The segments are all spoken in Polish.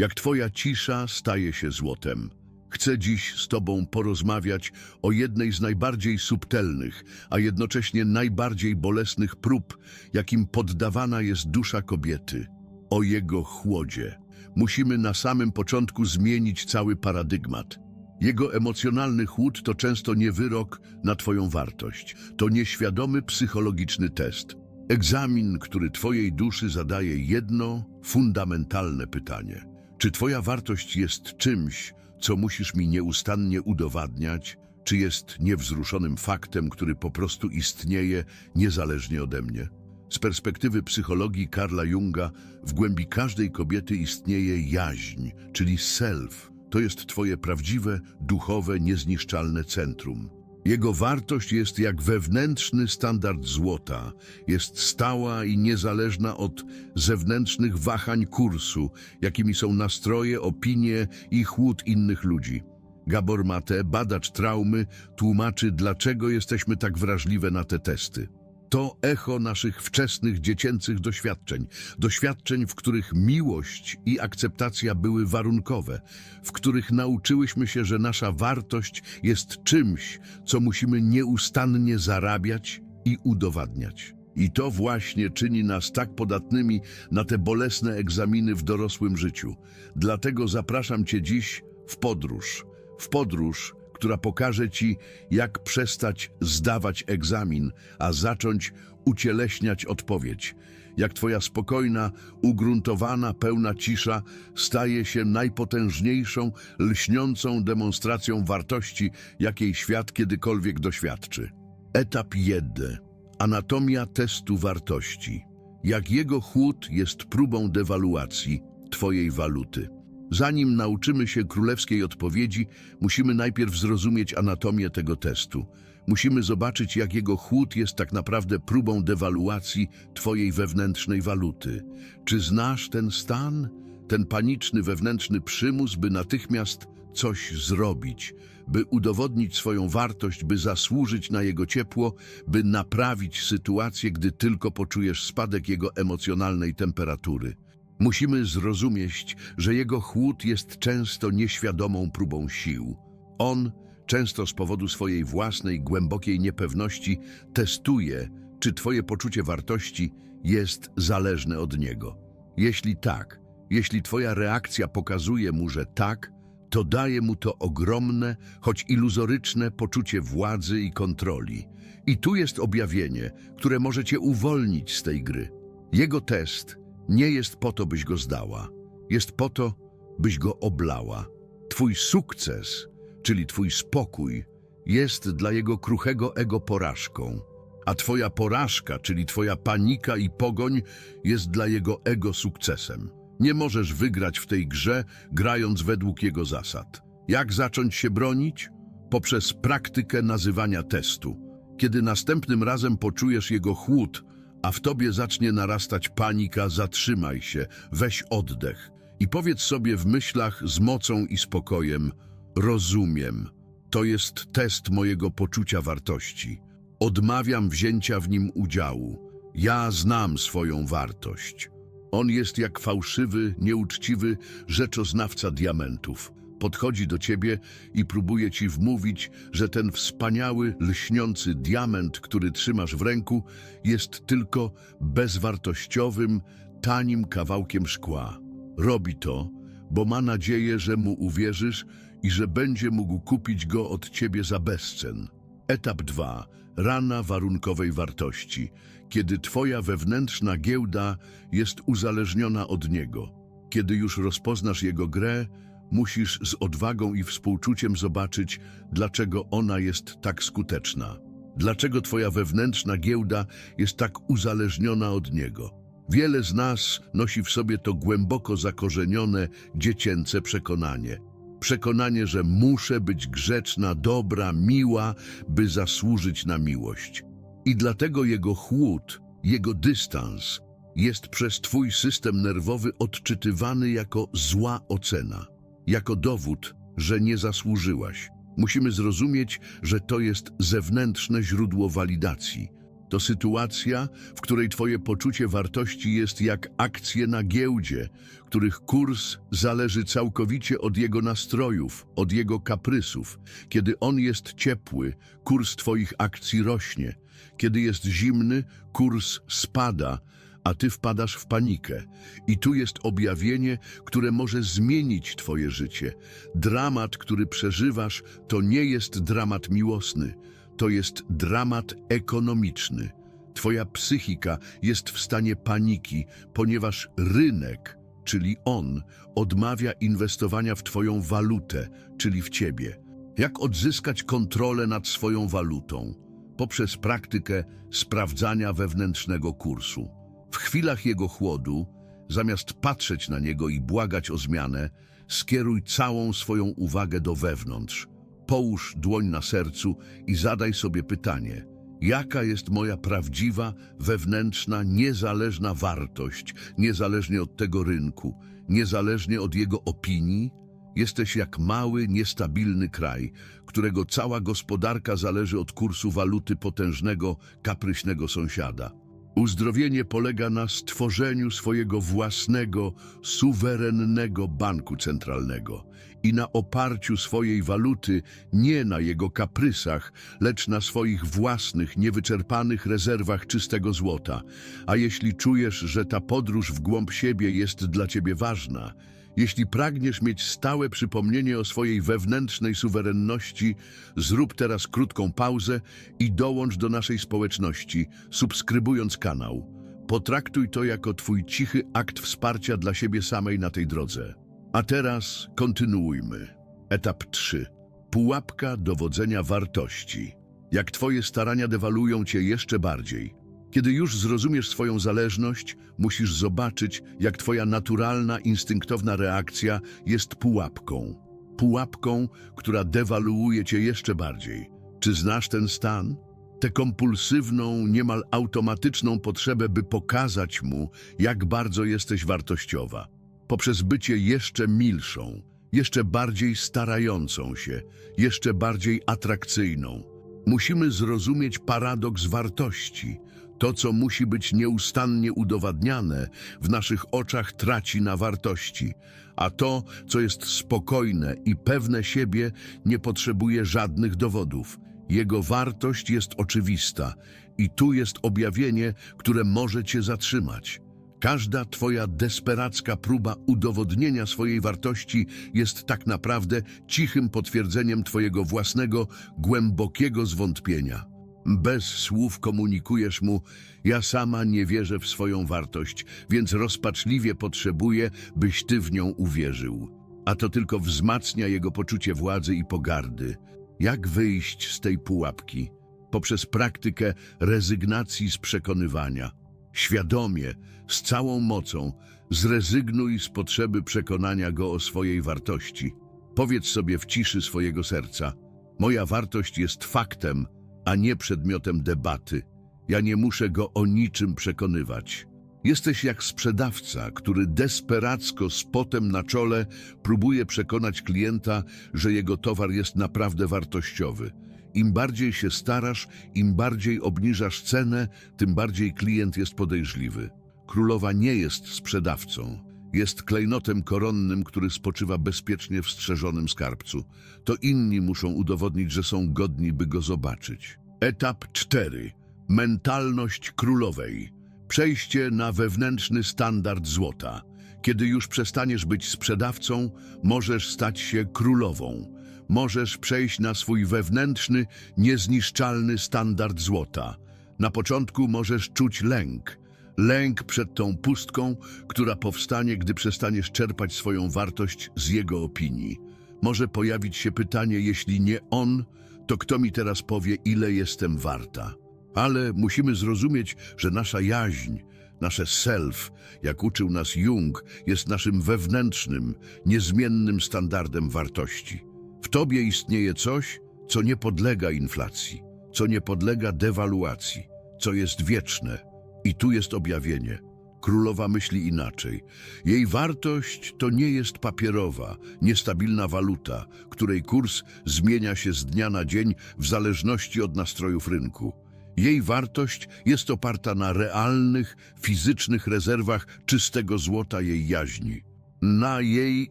Jak twoja cisza staje się złotem. Chcę dziś z tobą porozmawiać o jednej z najbardziej subtelnych, a jednocześnie najbardziej bolesnych prób, jakim poddawana jest dusza kobiety. O jego chłodzie. Musimy na samym początku zmienić cały paradygmat. Jego emocjonalny chłód to często nie wyrok na twoją wartość. To nieświadomy psychologiczny test. Egzamin, który twojej duszy zadaje jedno fundamentalne pytanie. Czy twoja wartość jest czymś, co musisz mi nieustannie udowadniać, czy jest niewzruszonym faktem, który po prostu istnieje niezależnie ode mnie? Z perspektywy psychologii Karla Junga, w głębi każdej kobiety istnieje jaźń, czyli self. To jest twoje prawdziwe, duchowe, niezniszczalne centrum. Jego wartość jest jak wewnętrzny standard złota. Jest stała i niezależna od zewnętrznych wahań kursu, jakimi są nastroje, opinie i chłód innych ludzi. Gabor Mate, badacz traumy, tłumaczy, dlaczego jesteśmy tak wrażliwe na te testy. To echo naszych wczesnych dziecięcych doświadczeń, doświadczeń, w których miłość i akceptacja były warunkowe, w których nauczyłyśmy się, że nasza wartość jest czymś, co musimy nieustannie zarabiać i udowadniać. I to właśnie czyni nas tak podatnymi na te bolesne egzaminy w dorosłym życiu. Dlatego zapraszam Cię dziś w podróż. W podróż, która pokaże Ci, jak przestać zdawać egzamin, a zacząć ucieleśniać odpowiedź. Jak Twoja spokojna, ugruntowana, pełna cisza staje się najpotężniejszą, lśniącą demonstracją wartości, jakiej świat kiedykolwiek doświadczy. Etap 1. Anatomia testu wartości. Jak jego chłód jest próbą dewaluacji Twojej waluty. Zanim nauczymy się królewskiej odpowiedzi, musimy najpierw zrozumieć anatomię tego testu. Musimy zobaczyć, jak jego chłód jest tak naprawdę próbą dewaluacji Twojej wewnętrznej waluty. Czy znasz ten stan? Ten paniczny wewnętrzny przymus, by natychmiast coś zrobić, by udowodnić swoją wartość, by zasłużyć na jego ciepło, by naprawić sytuację, gdy tylko poczujesz spadek jego emocjonalnej temperatury. Musimy zrozumieć, że jego chłód jest często nieświadomą próbą sił. On, często z powodu swojej własnej, głębokiej niepewności, testuje, czy twoje poczucie wartości jest zależne od niego. Jeśli tak, jeśli twoja reakcja pokazuje mu, że tak, to daje mu to ogromne, choć iluzoryczne poczucie władzy i kontroli. I tu jest objawienie, które może cię uwolnić z tej gry. Jego test nie jest po to, byś go zdała. Jest po to, byś go oblała. Twój sukces, czyli twój spokój, jest dla jego kruchego ego porażką, a twoja porażka, czyli twoja panika i pogoń, jest dla jego ego sukcesem. Nie możesz wygrać w tej grze, grając według jego zasad. Jak zacząć się bronić? Poprzez praktykę nazywania testu. Kiedy następnym razem poczujesz jego chłód, a w tobie zacznie narastać panika, zatrzymaj się, weź oddech i powiedz sobie w myślach z mocą i spokojem: Rozumiem, to jest test mojego poczucia wartości. Odmawiam wzięcia w nim udziału. Ja znam swoją wartość. On jest jak fałszywy, nieuczciwy rzeczoznawca diamentów. Podchodzi do ciebie i próbuje ci wmówić, że ten wspaniały, lśniący diament, który trzymasz w ręku, jest tylko bezwartościowym, tanim kawałkiem szkła. Robi to, bo ma nadzieję, że mu uwierzysz i że będzie mógł kupić go od ciebie za bezcen. Etap 2. Rana warunkowej wartości. Kiedy twoja wewnętrzna giełda jest uzależniona od niego. Kiedy już rozpoznasz jego grę, musisz z odwagą i współczuciem zobaczyć, dlaczego ona jest tak skuteczna. Dlaczego twoja wewnętrzna giełda jest tak uzależniona od niego. Wiele z nas nosi w sobie to głęboko zakorzenione, dziecięce przekonanie. Przekonanie, że muszę być grzeczna, dobra, miła, by zasłużyć na miłość. I dlatego jego chłód, jego dystans jest przez twój system nerwowy odczytywany jako zła ocena, jako dowód, że nie zasłużyłaś. Musimy zrozumieć, że to jest zewnętrzne źródło walidacji. To sytuacja, w której twoje poczucie wartości jest jak akcje na giełdzie, których kurs zależy całkowicie od jego nastrojów, od jego kaprysów. Kiedy on jest ciepły, kurs twoich akcji rośnie. Kiedy jest zimny, kurs spada, a ty wpadasz w panikę. I tu jest objawienie, które może zmienić twoje życie. Dramat, który przeżywasz, to nie jest dramat miłosny, to jest dramat ekonomiczny. Twoja psychika jest w stanie paniki, ponieważ rynek, czyli on, odmawia inwestowania w twoją walutę, czyli w ciebie. Jak odzyskać kontrolę nad swoją walutą? Poprzez praktykę sprawdzania wewnętrznego kursu. W chwilach jego chłodu, zamiast patrzeć na niego i błagać o zmianę, skieruj całą swoją uwagę do wewnątrz. Połóż dłoń na sercu i zadaj sobie pytanie: jaka jest moja prawdziwa, wewnętrzna, niezależna wartość, niezależnie od tego rynku, niezależnie od jego opinii? Jesteś jak mały, niestabilny kraj, którego cała gospodarka zależy od kursu waluty potężnego, kapryśnego sąsiada. Uzdrowienie polega na stworzeniu swojego własnego, suwerennego banku centralnego i na oparciu swojej waluty nie na jego kaprysach, lecz na swoich własnych, niewyczerpanych rezerwach czystego złota. A jeśli czujesz, że ta podróż w głąb siebie jest dla ciebie ważna, jeśli pragniesz mieć stałe przypomnienie o swojej wewnętrznej suwerenności, zrób teraz krótką pauzę i dołącz do naszej społeczności, subskrybując kanał. Potraktuj to jako twój cichy akt wsparcia dla siebie samej na tej drodze. A teraz kontynuujmy. Etap 3. Pułapka dowodzenia wartości. Jak twoje starania dewaluują cię jeszcze bardziej. Kiedy już zrozumiesz swoją zależność, musisz zobaczyć, jak twoja naturalna, instynktowna reakcja jest pułapką. Pułapką, która dewaluuje cię jeszcze bardziej. Czy znasz ten stan? Tę kompulsywną, niemal automatyczną potrzebę, by pokazać mu, jak bardzo jesteś wartościowa. Poprzez bycie jeszcze milszą, jeszcze bardziej starającą się, jeszcze bardziej atrakcyjną. Musimy zrozumieć paradoks wartości. To, co musi być nieustannie udowadniane, w naszych oczach traci na wartości, a to, co jest spokojne i pewne siebie, nie potrzebuje żadnych dowodów. Jego wartość jest oczywista i tu jest objawienie, które może cię zatrzymać. Każda twoja desperacka próba udowodnienia swojej wartości jest tak naprawdę cichym potwierdzeniem twojego własnego, głębokiego zwątpienia. Bez słów komunikujesz mu, ja sama nie wierzę w swoją wartość, więc rozpaczliwie potrzebuję, byś ty w nią uwierzył. A to tylko wzmacnia jego poczucie władzy i pogardy. Jak wyjść z tej pułapki? Poprzez praktykę rezygnacji z przekonywania. Świadomie, z całą mocą, zrezygnuj z potrzeby przekonania go o swojej wartości. Powiedz sobie w ciszy swojego serca: Moja wartość jest faktem, a nie przedmiotem debaty. Ja nie muszę go o niczym przekonywać. Jesteś jak sprzedawca, który desperacko z potem na czole próbuje przekonać klienta, że jego towar jest naprawdę wartościowy. Im bardziej się starasz, im bardziej obniżasz cenę, tym bardziej klient jest podejrzliwy. Królowa nie jest sprzedawcą. Jest klejnotem koronnym, który spoczywa bezpiecznie w strzeżonym skarbcu. To inni muszą udowodnić, że są godni, by go zobaczyć. Etap 4. Mentalność królowej. Przejście na wewnętrzny standard złota. Kiedy już przestaniesz być sprzedawcą, możesz stać się królową. Możesz przejść na swój wewnętrzny, niezniszczalny standard złota. Na początku możesz czuć lęk. Lęk przed tą pustką, która powstanie, gdy przestaniesz czerpać swoją wartość z jego opinii. Może pojawić się pytanie, jeśli nie on, to kto mi teraz powie, ile jestem warta? Ale musimy zrozumieć, że nasza jaźń, nasze self, jak uczył nas Jung, jest naszym wewnętrznym, niezmiennym standardem wartości. W tobie istnieje coś, co nie podlega inflacji, co nie podlega dewaluacji, co jest wieczne. I tu jest objawienie. Królowa myśli inaczej. Jej wartość to nie jest papierowa, niestabilna waluta, której kurs zmienia się z dnia na dzień w zależności od nastrojów rynku. Jej wartość jest oparta na realnych, fizycznych rezerwach czystego złota jej jaźni. Na jej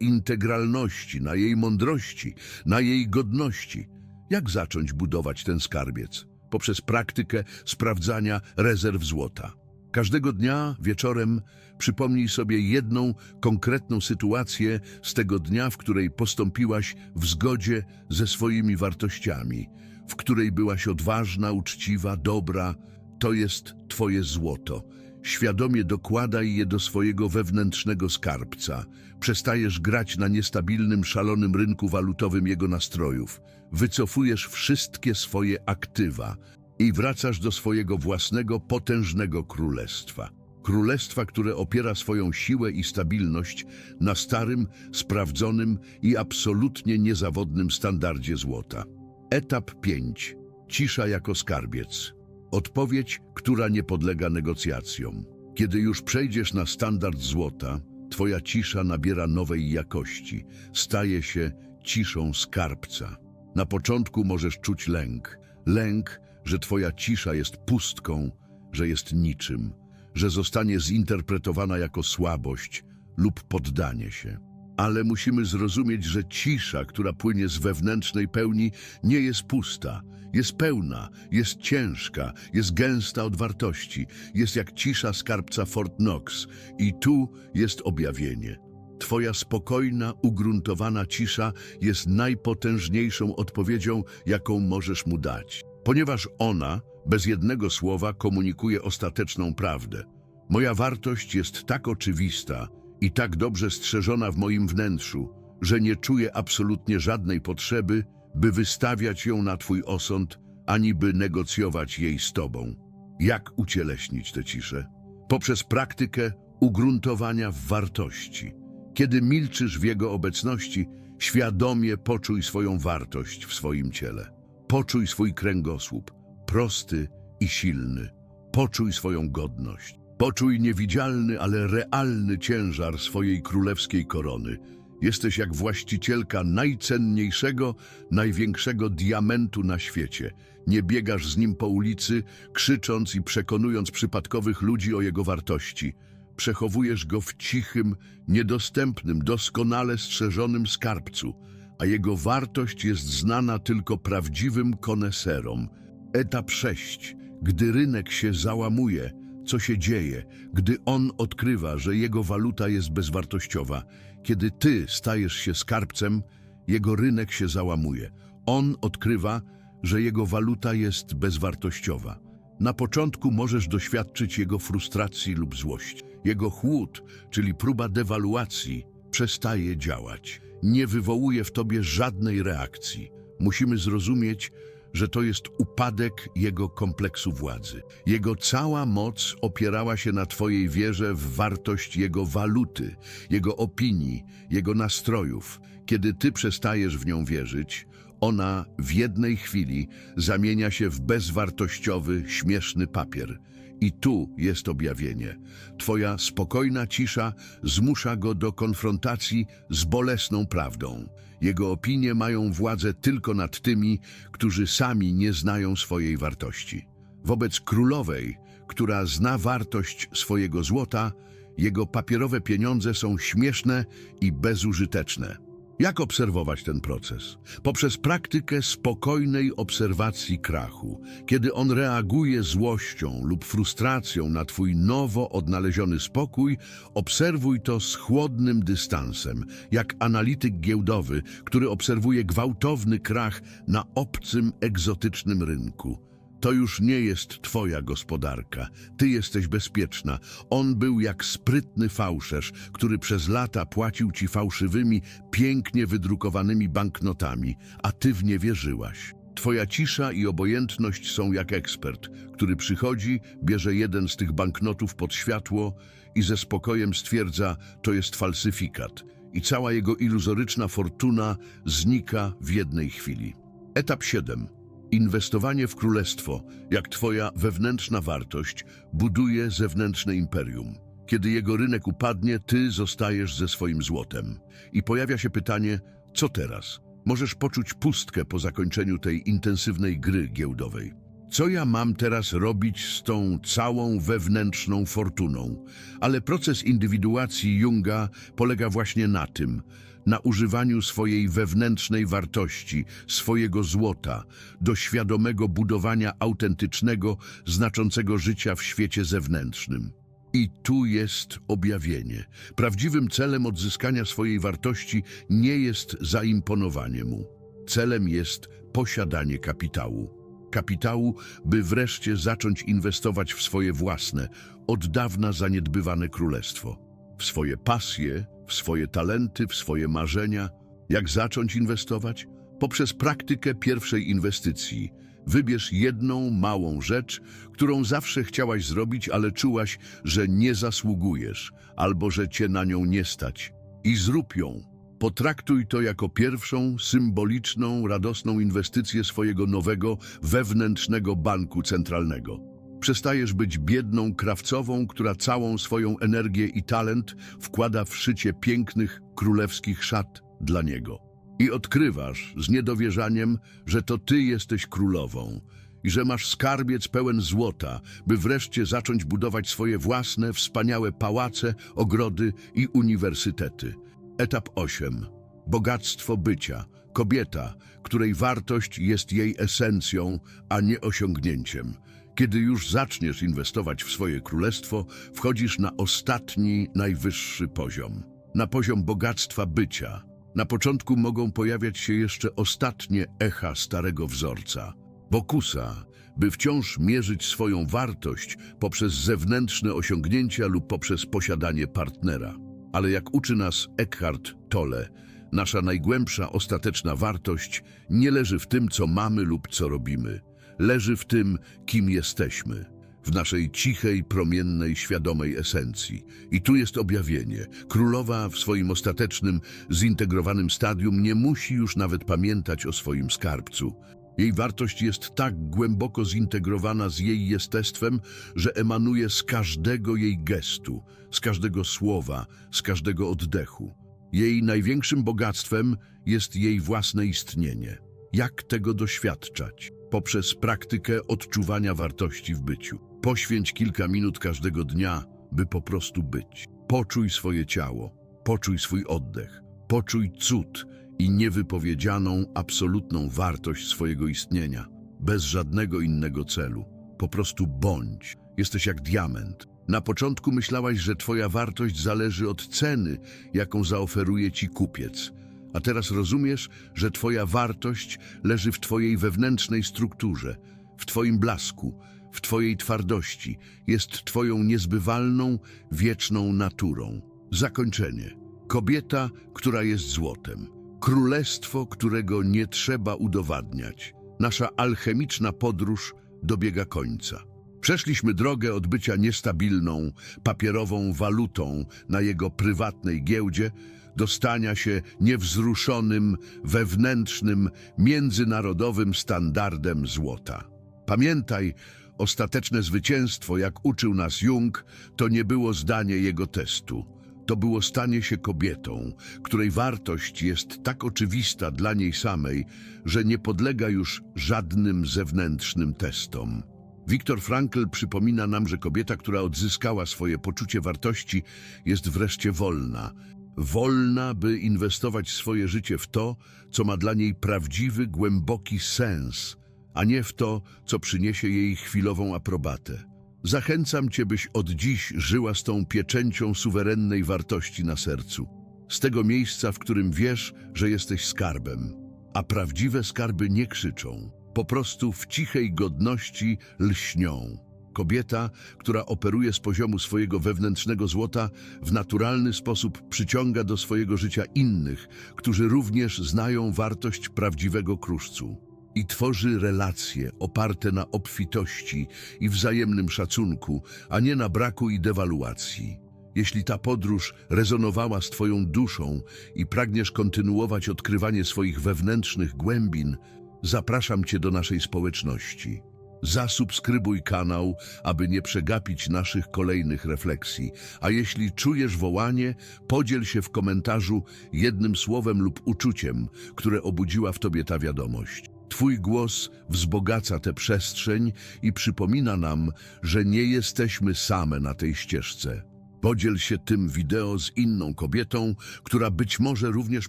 integralności, na jej mądrości, na jej godności. Jak zacząć budować ten skarbiec? Poprzez praktykę sprawdzania rezerw złota. Każdego dnia wieczorem przypomnij sobie jedną konkretną sytuację z tego dnia, w której postąpiłaś w zgodzie ze swoimi wartościami, w której byłaś odważna, uczciwa, dobra. To jest Twoje złoto. Świadomie dokładaj je do swojego wewnętrznego skarbca. Przestajesz grać na niestabilnym, szalonym rynku walutowym jego nastrojów. Wycofujesz wszystkie swoje aktywa i wracasz do swojego własnego, potężnego królestwa. Królestwa, które opiera swoją siłę i stabilność na starym, sprawdzonym i absolutnie niezawodnym standardzie złota. Etap 5. Cisza jako skarbiec. Odpowiedź, która nie podlega negocjacjom. Kiedy już przejdziesz na standard złota, twoja cisza nabiera nowej jakości, staje się ciszą skarbca. Na początku możesz czuć lęk. Lęk, że twoja cisza jest pustką, że jest niczym, że zostanie zinterpretowana jako słabość lub poddanie się. Ale musimy zrozumieć, że cisza, która płynie z wewnętrznej pełni, nie jest pusta. Jest pełna, jest ciężka, jest gęsta od wartości. Jest jak cisza skarbca Fort Knox. I tu jest objawienie. Twoja spokojna, ugruntowana cisza jest najpotężniejszą odpowiedzią, jaką możesz mu dać. Ponieważ ona, bez jednego słowa, komunikuje ostateczną prawdę. Moja wartość jest tak oczywista i tak dobrze strzeżona w moim wnętrzu, że nie czuję absolutnie żadnej potrzeby, by wystawiać ją na Twój osąd, ani by negocjować jej z Tobą. Jak ucieleśnić tę ciszę? Poprzez praktykę ugruntowania w wartości. Kiedy milczysz w Jego obecności, świadomie poczuj swoją wartość w swoim ciele. Poczuj swój kręgosłup, prosty i silny. Poczuj swoją godność. Poczuj niewidzialny, ale realny ciężar swojej królewskiej korony. Jesteś jak właścicielka najcenniejszego, największego diamentu na świecie. Nie biegasz z nim po ulicy, krzycząc i przekonując przypadkowych ludzi o jego wartości. Przechowujesz go w cichym, niedostępnym, doskonale strzeżonym skarbcu, a jego wartość jest znana tylko prawdziwym koneserom. Etap 6. Gdy rynek się załamuje, co się dzieje, gdy on odkrywa, że jego waluta jest bezwartościowa. Kiedy ty stajesz się skarbcem, jego rynek się załamuje. On odkrywa, że jego waluta jest bezwartościowa. Na początku możesz doświadczyć jego frustracji lub złości. Jego chłód, czyli próba dewaluacji, przestaje działać. Nie wywołuje w tobie żadnej reakcji. Musimy zrozumieć, że to jest upadek jego kompleksu władzy. Jego cała moc opierała się na twojej wierze w wartość jego waluty, jego opinii, jego nastrojów. Kiedy ty przestajesz w nią wierzyć, ona w jednej chwili zamienia się w bezwartościowy, śmieszny papier. I tu jest objawienie. Twoja spokojna cisza zmusza go do konfrontacji z bolesną prawdą. Jego opinie mają władzę tylko nad tymi, którzy sami nie znają swojej wartości. Wobec królowej, która zna wartość swojego złota, jego papierowe pieniądze są śmieszne i bezużyteczne. Jak obserwować ten proces? Poprzez praktykę spokojnej obserwacji krachu. Kiedy on reaguje złością lub frustracją na Twój nowo odnaleziony spokój, obserwuj to z chłodnym dystansem, jak analityk giełdowy, który obserwuje gwałtowny krach na obcym, egzotycznym rynku. To już nie jest twoja gospodarka. Ty jesteś bezpieczna. On był jak sprytny fałszerz, który przez lata płacił ci fałszywymi, pięknie wydrukowanymi banknotami, a ty w nie wierzyłaś. Twoja cisza i obojętność są jak ekspert, który przychodzi, bierze jeden z tych banknotów pod światło i ze spokojem stwierdza, to jest falsyfikat. I cała jego iluzoryczna fortuna znika w jednej chwili. Etap 7. Inwestowanie w królestwo, jak twoja wewnętrzna wartość, buduje zewnętrzne imperium. Kiedy jego rynek upadnie, ty zostajesz ze swoim złotem. I pojawia się pytanie, co teraz? Możesz poczuć pustkę po zakończeniu tej intensywnej gry giełdowej. Co ja mam teraz robić z tą całą wewnętrzną fortuną? Ale proces indywiduacji Junga polega właśnie na tym, na używaniu swojej wewnętrznej wartości, swojego złota, do świadomego budowania autentycznego, znaczącego życia w świecie zewnętrznym. I tu jest objawienie. Prawdziwym celem odzyskania swojej wartości nie jest zaimponowanie mu. Celem jest posiadanie kapitału. Kapitału, by wreszcie zacząć inwestować w swoje własne, od dawna zaniedbywane królestwo. W swoje pasje, w swoje talenty, w swoje marzenia. Jak zacząć inwestować? Poprzez praktykę pierwszej inwestycji. Wybierz jedną małą rzecz, którą zawsze chciałaś zrobić, ale czułaś, że nie zasługujesz, albo że cię na nią nie stać. I zrób ją. Potraktuj to jako pierwszą, symboliczną, radosną inwestycję swojego nowego, wewnętrznego banku centralnego. Przestajesz być biedną krawcową, która całą swoją energię i talent wkłada w szycie pięknych, królewskich szat dla niego. I odkrywasz z niedowierzaniem, że to ty jesteś królową i że masz skarbiec pełen złota, by wreszcie zacząć budować swoje własne, wspaniałe pałace, ogrody i uniwersytety. Etap 8. Bogactwo bycia. Kobieta, której wartość jest jej esencją, a nie osiągnięciem. Kiedy już zaczniesz inwestować w swoje królestwo, wchodzisz na ostatni, najwyższy poziom. Na poziom bogactwa bycia. Na początku mogą pojawiać się jeszcze ostatnie echa starego wzorca. Bokusa, by wciąż mierzyć swoją wartość poprzez zewnętrzne osiągnięcia lub poprzez posiadanie partnera. Ale jak uczy nas Eckhart Tolle, nasza najgłębsza ostateczna wartość nie leży w tym, co mamy lub co robimy. Leży w tym, kim jesteśmy, w naszej cichej, promiennej, świadomej esencji. I tu jest objawienie. Królowa w swoim ostatecznym, zintegrowanym stadium nie musi już nawet pamiętać o swoim skarbcu. Jej wartość jest tak głęboko zintegrowana z jej jestestwem, że emanuje z każdego jej gestu, z każdego słowa, z każdego oddechu. Jej największym bogactwem jest jej własne istnienie. Jak tego doświadczać? Poprzez praktykę odczuwania wartości w byciu. Poświęć kilka minut każdego dnia, by po prostu być. Poczuj swoje ciało, poczuj swój oddech, poczuj cud i niewypowiedzianą, absolutną wartość swojego istnienia, bez żadnego innego celu. Po prostu bądź. Jesteś jak diament. Na początku myślałaś, że twoja wartość zależy od ceny, jaką zaoferuje ci kupiec. A teraz rozumiesz, że twoja wartość leży w twojej wewnętrznej strukturze, w twoim blasku, w twojej twardości, jest twoją niezbywalną, wieczną naturą. Zakończenie. Kobieta, która jest złotem. Królestwo, którego nie trzeba udowadniać. Nasza alchemiczna podróż dobiega końca. Przeszliśmy drogę od bycia niestabilną, papierową walutą na jego prywatnej giełdzie do stania się niewzruszonym, wewnętrznym, międzynarodowym standardem złota. Pamiętaj, ostateczne zwycięstwo, jak uczył nas Jung, to nie było zdanie jego testu. To było stanie się kobietą, której wartość jest tak oczywista dla niej samej, że nie podlega już żadnym zewnętrznym testom. Viktor Frankl przypomina nam, że kobieta, która odzyskała swoje poczucie wartości, jest wreszcie wolna. Wolna, by inwestować swoje życie w to, co ma dla niej prawdziwy, głęboki sens, a nie w to, co przyniesie jej chwilową aprobatę. Zachęcam Cię, byś od dziś żyła z tą pieczęcią suwerennej wartości na sercu. Z tego miejsca, w którym wiesz, że jesteś skarbem. A prawdziwe skarby nie krzyczą. Po prostu w cichej godności lśnią. Kobieta, która operuje z poziomu swojego wewnętrznego złota, w naturalny sposób przyciąga do swojego życia innych, którzy również znają wartość prawdziwego kruszcu i tworzy relacje oparte na obfitości i wzajemnym szacunku, a nie na braku i dewaluacji. Jeśli ta podróż rezonowała z Twoją duszą i pragniesz kontynuować odkrywanie swoich wewnętrznych głębin, zapraszam Cię do naszej społeczności. Zasubskrybuj kanał, aby nie przegapić naszych kolejnych refleksji. A jeśli czujesz wołanie, podziel się w komentarzu jednym słowem lub uczuciem, które obudziła w Tobie ta wiadomość. Twój głos wzbogaca tę przestrzeń i przypomina nam, że nie jesteśmy same na tej ścieżce. Podziel się tym wideo z inną kobietą, która być może również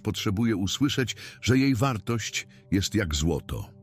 potrzebuje usłyszeć, że jej wartość jest jak złoto.